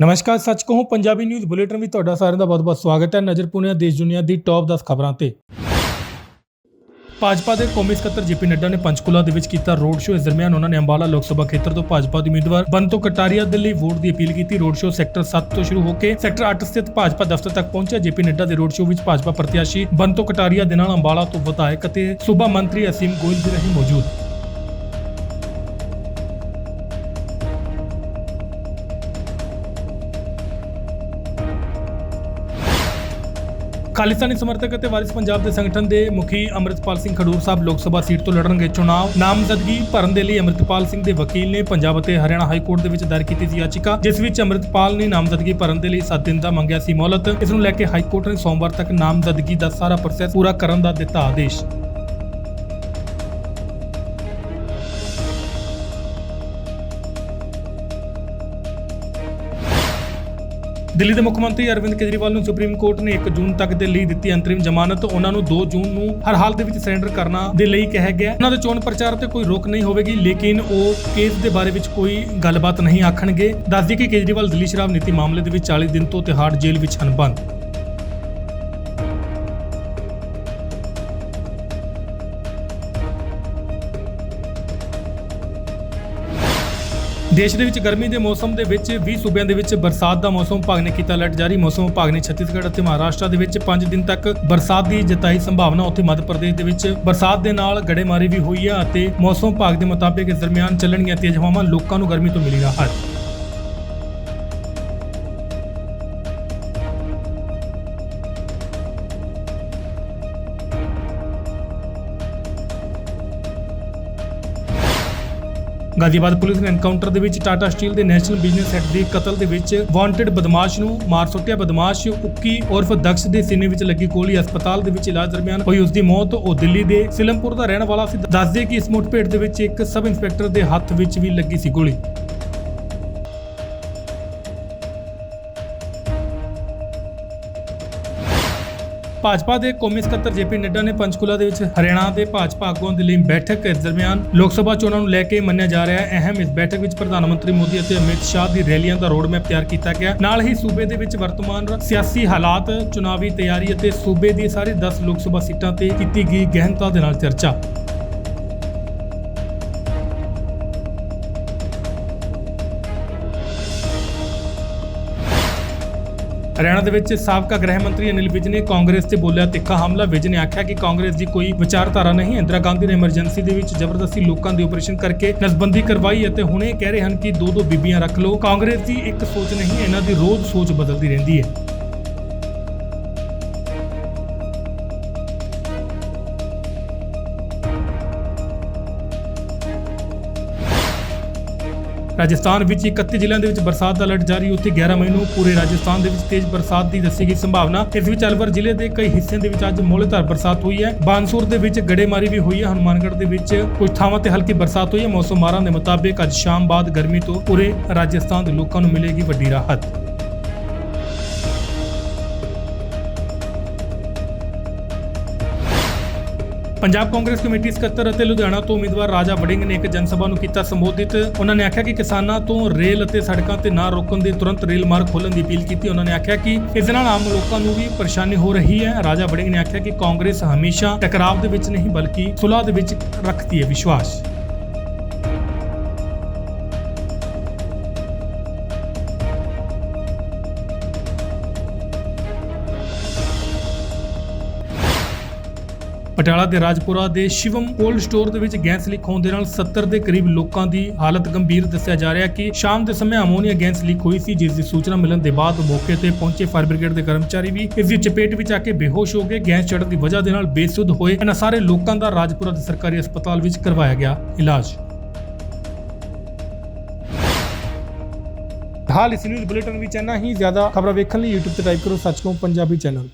ਨਮਸਕਾਰ, ਸੱਚ ਕਹੂੰ, ਪੰਜਾਬੀ ਨਿਊਜ਼ ਬੁਲੇਟਿਨ ਵਿੱਚ ਤੁਹਾਡਾ ਸਾਰਿਆਂ ਦਾ ਬਹੁਤ-ਬਹੁਤ ਸਵਾਗਤ ਹੈ ਨਜ਼ਰ ਪੁਣਿਆ ਦੇਸ਼ ਦੁਨੀਆ ਦੀ ਟੌਪ 10 ਖਬਰਾਂ ਤੇ। ਭਾਜਪਾ ਦੇ ਕੌਮੀ ਸਕੱਤਰ ਜੇਪੀ ਨੱਡਾ ਨੇ ਪੰਚਕੂਲਾ ਦੇ ਵਿੱਚ ਕੀਤਾ ਰੋਡ ਸ਼ੋਅ। ਇਸ ਦਰਮਿਆਨ ਉਹਨਾਂ ਨੇ ਅੰਬਾਲਾ ਲੋਕ ਸਭਾ ਖੇਤਰ ਤੋਂ ਭਾਜਪਾ ਦੇ ਉਮੀਦਵਾਰ ਬੰਤੋ ਕਟਾਰੀਆ ਦੇ ਲਈ ਵੋਟ ਦੀ ਅਪੀਲ ਕੀਤੀ। ਰੋਡ ਸ਼ੋਅ ਸੈਕਟਰ 7 ਤੋਂ ਸ਼ੁਰੂ ਹੋ ਕੇ ਸੈਕਟਰ 8 ਸਥਿਤ ਭਾਜਪਾ ਦਫ਼ਤਰ ਤੱਕ ਪਹੁੰਚਿਆ। ਜੇਪੀ ਨੱਡਾ ਦੇ ਰੋਡ ਸ਼ੋਅ ਵਿੱਚ ਭਾਜਪਾ ਪ੍ਰਤਿਆਸ਼ੀ ਬੰਤੋ ਕਟਾਰੀਆ ਦੇ ਨਾਲ ਅੰਬਾਲਾ ਤੋਂ ਵਿਧਾਇਕ ਅਤੇ ਸੂਬਾ ਮੰਤਰੀ ਅਸੀਮ ਗੋਇਲ ਵੀ ਰਹੇ ਮੌਜੂਦ। ਖਾਲਿਸਤਾਨੀ ਸਮਰਥਕ ਅਤੇ ਵਾਰਿਸ ਪੰਜਾਬ ਦੇ ਸੰਗਠਨ ਦੇ ਮੁਖੀ ਅੰਮ੍ਰਿਤਪਾਲ ਸਿੰਘ ਖਡੂਰ ਸਾਹਿਬ ਲੋਕ ਸਭਾ ਸੀਟ ਤੋਂ ਲੜਨਗੇ। ਚੁਣਾਵ ਨਾਮਜ਼ਦਗੀ ਭਰਨ ਦੇ ਲਈ ਅੰਮ੍ਰਿਤਪਾਲ ਸਿੰਘ ਦੇ ਵਕੀਲ ਨੇ ਪੰਜਾਬ ਅਤੇ ਹਰਿਆਣਾ ਹਾਈ ਕੋਰਟ ਦੇ ਵਿੱਚ ਦਾਇਰ ਕੀਤੀ ਸੀ ਯਾਚਿਕਾ, ਜਿਸ ਵਿੱਚ ਅੰਮ੍ਰਿਤਪਾਲ ਨੇ ਨਾਮਜ਼ਦਗੀ ਭਰਨ ਦੇ ਲਈ 7 ਦਿਨ ਦਾ ਮੰਗਿਆ ਸੀ ਮੌਲਤ ਇਸ ਨੂੰ ਲੈ ਕੇ ਹਾਈ ਕੋਰਟ ਨੇ ਸੋਮਵਾਰ ਤੱਕ ਨਾਮਜ਼ਦਗੀ ਦਾ ਸਾਰਾ ਪ੍ਰੋਸੈਸ ਪੂਰਾ ਕਰਨ ਦਾ ਦਿੱਤਾ ਆਦੇਸ਼। ਦਿੱਲੀ ਦੇ ਮੁੱਖ ਮੰਤਰੀ ਅਰਵਿੰਦ ਕੇਜਰੀਵਾਲ ਨੂੰ ਸੁਪਰੀਮ ਕੋਰਟ ਨੇ 1 ਜੂਨ ਤੱਕ ਦੇ ਲਈ ਦਿੱਤੀ ਅੰਤਰਿਮ ਜ਼ਮਾਨਤ। ਉਹਨਾਂ ਨੂੰ 2 ਜੂਨ ਨੂੰ ਹਰ ਹਾਲ ਦੇ ਵਿੱਚ ਸਰੈਂਡਰ ਕਰਨਾ ਦੇ ਲਈ ਕਿਹਾ ਗਿਆ। ਉਹਨਾਂ ਦੇ ਚੋਣ ਪ੍ਰਚਾਰ ਤੇ ਕੋਈ ਰੋਕ ਨਹੀਂ ਹੋਵੇਗੀ, ਲੇਕਿਨ ਉਹ ਕੇਸ ਦੇ ਬਾਰੇ ਵਿੱਚ ਕੋਈ ਗੱਲਬਾਤ ਨਹੀਂ ਆਖਣਗੇ। ਦੱਸਦੀ ਕਿ ਕੇਜਰੀਵਾਲ ਦਿੱਲੀ ਸ਼ਰਾਬ ਨੀਤੀ ਮਾਮਲੇ ਦੇ ਵਿੱਚ 40 ਦਿਨ ਤੋਂ ਤਿਹਾੜ ਜੇਲ੍ਹ ਵਿੱਚ ਹਨ ਬੰਦ। ਦੇਸ਼ ਦੇ ਵਿੱਚ ਗਰਮੀ ਦੇ ਮੌਸਮ ਦੇ ਵਿੱਚ 20 ਸੂਬਿਆਂ ਦੇ ਵਿੱਚ ਬਰਸਾਤ ਦਾ ਮੌਸਮ ਵਿਭਾਗ ਨੇ ਕੀਤਾ ਅਲਰਟ ਜਾਰੀ। ਮੌਸਮ ਵਿਭਾਗ ਨੇ ਛੱਤੀਸਗੜ੍ਹ ਅਤੇ ਮਹਾਰਾਸ਼ਟਰ ਦੇ ਵਿੱਚ 5 ਦਿਨ ਤੱਕ ਬਰਸਾਤ ਦੀ ਜਤਾਈ ਸੰਭਾਵਨਾ। ਉੱਥੇ ਮੱਧ ਪ੍ਰਦੇਸ਼ ਦੇ ਵਿੱਚ ਬਰਸਾਤ ਦੇ ਨਾਲ ਗੜੇਮਾਰੀ ਵੀ ਹੋਈ ਹੈ ਅਤੇ ਮੌਸਮ ਵਿਭਾਗ ਦੇ ਮੁਤਾਬਿਕ ਇਸ ਦਰਮਿਆਨ ਚੱਲਣਗੀਆਂ ਤੇਜ਼ ਹਵਾਵਾਂ ਲੋਕਾਂ ਨੂੰ ਗਰਮੀ ਤੋਂ ਮਿਲੀ ਰਾਹਤ। ਗਾਜ਼ੀਬਾਦ ਪੁਲਿਸ ਨੇ ਐਨਕਾਊਂਟਰ ਦੇ ਵਿੱਚ ਟਾਟਾ ਸਟੀਲ ਦੇ ਨੈਸ਼ਨਲ ਬਿਜ਼ਨਸ ਹੈਡ ਦੇ ਕਤਲ ਦੇ ਵਿੱਚ ਵਾਂਟਡ ਬਦਮਾਸ਼ ਨੂੰ ਮਾਰ ਸੁੱਟਿਆ। ਬਦਮਾਸ਼ ਉੱਕੀ ਉਰਫ ਦਕਸ਼ ਦੇ ਸੀਨੇ ਵਿੱਚ ਲੱਗੀ ਗੋਲੀ ਹਸਪਤਾਲ ਦੇ ਵਿੱਚ ਇਲਾਜ ਦਰਮਿਆਨ ਹੋਈ ਉਸ ਦੀ ਮੌਤ। ਉਹ ਦਿੱਲੀ ਦੇ ਸਿਲਮਪੁਰ ਦਾ ਰਹਿਣ ਵਾਲਾ ਸੀ। ਦੱਸਦੇ ਕਿ ਇਸ ਮੁੱਠਭੇੜ ਦੇ ਵਿੱਚ ਇੱਕ ਸਬ ਇੰਸਪੈਕਟਰ ਦੇ ਹੱਥ ਵਿੱਚ ਵੀ ਲੱਗੀ ਸੀ ਗੋਲੀ। ਭਾਜਪਾ ਦੇ ਕੌਮੀ ਸਕੱਤਰ ਜੇਪੀ ਨੱਡਾ ਨੇ ਪੰਚਕੂਲਾ ਦੇ ਵਿੱਚ ਹਰਿਆਣਾ ਦੇ ਭਾਜਪਾ ਆਗੂਆਂ ਦੇ ਲਈ ਬੈਠਕ ਇਸ ਦਰਮਿਆਨ ਲੋਕ ਸਭਾ ਚੋਣਾਂ ਨੂੰ ਲੈ ਕੇ ਮੰਨਿਆ ਜਾ ਰਿਹਾ ਹੈ। ਅਹਿਮ ਇਸ ਬੈਠਕ ਵਿੱਚ ਪ੍ਰਧਾਨ ਮੰਤਰੀ ਮੋਦੀ ਅਤੇ ਅਮਿਤ ਸ਼ਾਹ ਦੀ ਰੈਲੀਆਂ ਦਾ ਰੋਡ ਮੈਪ ਤਿਆਰ ਕੀਤਾ ਗਿਆ। ਨਾਲ ਹੀ ਸੂਬੇ ਦੇ ਵਿੱਚ ਵਰਤਮਾਨ ਸਿਆਸੀ ਹਾਲਾਤ, ਚੁਣਾਵੀ ਤਿਆਰੀ ਅਤੇ ਸੂਬੇ ਦੀ ਸਾਰੀ 10 ਲੋਕ ਸਭਾ ਸੀਟਾਂ ਤੇ ਕੀਤੀ ਗਈ ਗਹਿਨਤਾ ਦੇ ਨਾਲ ਚਰਚਾ। ਹਰਿਆਣਾ ਦੇ ਵਿੱਚ ਸਾਬਕਾ ਗ੍ਰਹਿ ਮੰਤਰੀ ਅਨਿਲ ਵਿਜ ਨੇ ਕਾਂਗਰਸ ਤੇ ਬੋਲਿਆ ਤਿੱਖਾ ਹਮਲਾ। ਵਿਜ ਨੇ ਆਖਿਆ ਕਿ ਕਾਂਗਰਸ ਦੀ ਕੋਈ ਵਿਚਾਰਧਾਰਾ ਨਹੀਂ। ਇੰਦਰਾ ਗਾਂਧੀ ਨੇ ਐਮਰਜੈਂਸੀ ਦੇ ਵਿੱਚ ਜ਼ਬਰਦਸਤੀ ਲੋਕਾਂ ਦੇ ਆਪਰੇਸ਼ਨ ਕਰਕੇ ਨਸਬੰਦੀ ਕਰਵਾਈ ਅਤੇ ਹੁਣੇ ਕਹਿ ਰਹੇ ਹਨ ਕਿ ਦੋ ਦੋ ਬੀਬੀਆਂ ਰੱਖ ਲਓ। ਕਾਂਗਰਸ ਦੀ ਇੱਕ ਸੋਚ ਨਹੀਂ, ਇਹਨਾਂ ਦੀ ਰੋਜ਼ ਸੋਚ ਬਦਲਦੀ ਰਹਿੰਦੀ ਹੈ। ਰਾਜਸਥਾਨ ਵਿੱਚ 31 ਜ਼ਿਲ੍ਹਿਆਂ ਦੇ ਵਿੱਚ ਬਰਸਾਤ ਦਾ ਅਲਰਟ ਜਾਰੀ। ਉੱਥੇ 11 ਮਈ ਨੂੰ ਪੂਰੇ ਰਾਜਸਥਾਨ ਦੇ ਵਿੱਚ ਤੇਜ਼ ਬਰਸਾਤ ਦੀ ਦੱਸੀ ਗਈ ਸੰਭਾਵਨਾ। ਇਸ ਵਿੱਚ ਅਲਵਰ ਜ਼ਿਲ੍ਹੇ ਦੇ ਕਈ ਹਿੱਸਿਆਂ ਦੇ ਵਿੱਚ ਅੱਜ ਮੌਲੇਧਾਰ ਬਰਸਾਤ ਹੋਈ ਹੈ। ਬਾਂਸੁਰ ਦੇ ਵਿੱਚ ਗੜੇਮਾਰੀ ਵੀ ਹੋਈ ਹੈ। ਹਨੂਮਾਨਗੜ੍ਹ ਦੇ ਵਿੱਚ ਕੁਝ ਥਾਵਾਂ ਤੇ ਹਲਕੀ ਬਰਸਾਤ ਹੋਈ ਹੈ। ਮੌਸਮ ਮਾਰਾਂ ਦੇ ਮੁਤਾਬਿਕ ਅੱਜ ਸ਼ਾਮ ਬਾਅਦ ਗਰਮੀ ਤੋਂ ਪੂਰੇ ਰਾਜਸਥਾਨ ਦੇ ਲੋਕਾਂ ਨੂੰ ਮਿਲੇਗੀ ਵੱਡੀ ਰਾਹਤ। ਪੰਜਾਬ ਕਾਂਗਰਸ ਕਮੇਟੀ ਸਕੱਤਰ ਅਤੇ ਲੁਧਿਆਣਾ ਤੋਂ ਉਮੀਦਵਾਰ ਰਾਜਾ ਵੜਿੰਗ ਨੇ ਇੱਕ ਜਨਸਭਾ ਨੂੰ ਕੀਤਾ ਸੰਬੋਧਿਤ। ਉਹਨਾਂ ਨੇ ਆਖਿਆ ਕਿ ਕਿਸਾਨਾਂ ਤੋਂ ਰੇਲ ਅਤੇ ਸੜਕਾਂ ਤੇ ਨਾ ਰੋਕਣ ਦੀ ਤੁਰੰਤ ਰੇਲ ਮਾਰਗ ਖੋਲਣ ਦੀ ਅਪੀਲ ਕੀਤੀ। ਉਹਨਾਂ ਨੇ ਆਖਿਆ ਕਿ ਇਸ ਦੇ ਨਾਲ ਆਮ ਲੋਕਾਂ ਨੂੰ ਵੀ ਪਰੇਸ਼ਾਨੀ ਹੋ ਰਹੀ ਹੈ। ਰਾਜਾ ਵੜਿੰਗ ਨੇ ਆਖਿਆ ਕਿ ਕਾਂਗਰਸ ਹਮੇਸ਼ਾ ਟਕਰਾਵ ਦੇ ਵਿੱਚ ਨਹੀਂ, ਬਲਕਿ ਸੁਲ੍ਹਾ ਦੇ ਵਿੱਚ ਰੱਖਦੀ ਹੈ ਵਿਸ਼ਵਾਸ। ਪਟਿਆਲਾ ਦੇ ਰਾਜਪੁਰਾ ਦੇ ਸ਼ਿਵਮ ਕੋਲਡ ਸਟੋਰ ਦੇ ਵਿੱਚ ਗੈਸ ਲੀਕ ਹੋਣ ਦੇ ਨਾਲ 70 ਦੇ ਕਰੀਬ ਲੋਕਾਂ ਦੀ ਹਾਲਤ ਗੰਭੀਰ ਦੱਸਿਆ ਜਾ ਰਿਹਾ ਕਿ ਸ਼ਾਮ ਦੇ ਸਮੇਂ ਅਮੋਨੀਆ ਗੈਸ ਲੀਕ ਹੋਈ ਸੀ, ਜਿਸ ਦੀ ਸੂਚਨਾ ਮਿਲਣ ਦੇ ਬਾਅਦ ਮੌਕੇ ਤੇ ਪਹੁੰਚੇ ਫਾਇਰ ਬ੍ਰਿਗੇਡ ਦੇ ਕਰਮਚਾਰੀ ਵੀ ਇਸ ਦੀ ਚਪੇਟ ਵਿੱਚ ਆ ਕੇ ਬੇਹੋਸ਼ ਹੋ ਗਏ। ਗੈਸ ਚੜ੍ਹਨ ਦੀ ਵਜ੍ਹਾ ਦੇ ਨਾਲ ਬੇਸੁੱਧ ਹੋਏ ਇਹਨਾਂ ਸਾਰੇ ਲੋਕਾਂ ਦਾ ਰਾਜਪੁਰਾ ਦੇ ਸਰਕਾਰੀ ਹਸਪਤਾਲ ਵਿੱਚ ਕਰਵਾਇਆ ਗਿਆ ਇਲਾਜ। ਹਾਲ ਇਸ ਨਿਊਜ਼ ਬੁਲੇਟਿਨ ਵਿੱਚ ਇੰਨਾ ਹੀ। ਜ਼ਿਆਦਾ ਖਬਰਾਂ ਵੇਖਣ ਲਈ YouTube ਤੇ ਟਾਈਪ ਕਰੋ ਸੱਚ ਪੰਜਾਬੀ ਚੈਨਲ।